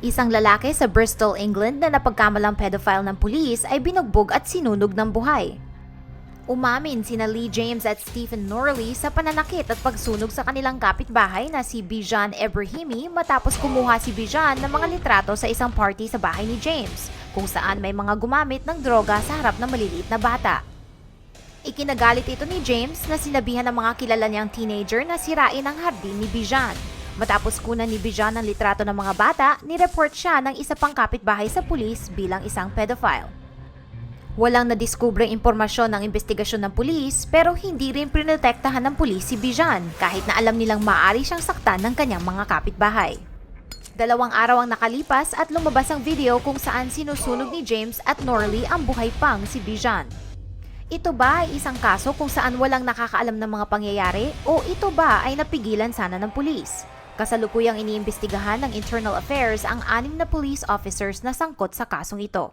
Isang lalaki sa Bristol, England na napagkamalang pedophile ng pulis ay binugbog at sinunog ng buhay. Umamin sina Lee James at Stephen Norley sa pananakit at pagsunog sa kanilang kapitbahay na si Bijan Ebrahimi matapos kumuha si Bijan ng mga litrato sa isang party sa bahay ni James kung saan may mga gumamit ng droga sa harap ng maliliit na bata. Ikinagalit ito ni James na sinabihan ng mga kilala niyang teenager na sirain ang hardin ni Bijan. Matapos kunan ni Bijan ang litrato ng mga bata, nireport siya ng isa pang kapitbahay sa pulis bilang isang pedophile. Walang nadiskubreng impormasyon ng investigasyon ng pulis pero hindi rin prinotektahan ng pulis si Bijan kahit na alam nilang maaari siyang saktan ng kanyang mga kapitbahay. Dalawang araw ang nakalipas at lumabas ang video kung saan sinusunog ni James at Norley ang buhay pang si Bijan. Ito ba ay isang kaso kung saan walang nakakaalam ng mga pangyayari o ito ba ay napigilan sana ng pulis? Kasalukuyang iniimbestigahan ng Internal Affairs ang anim na police officers na sangkot sa kasong ito.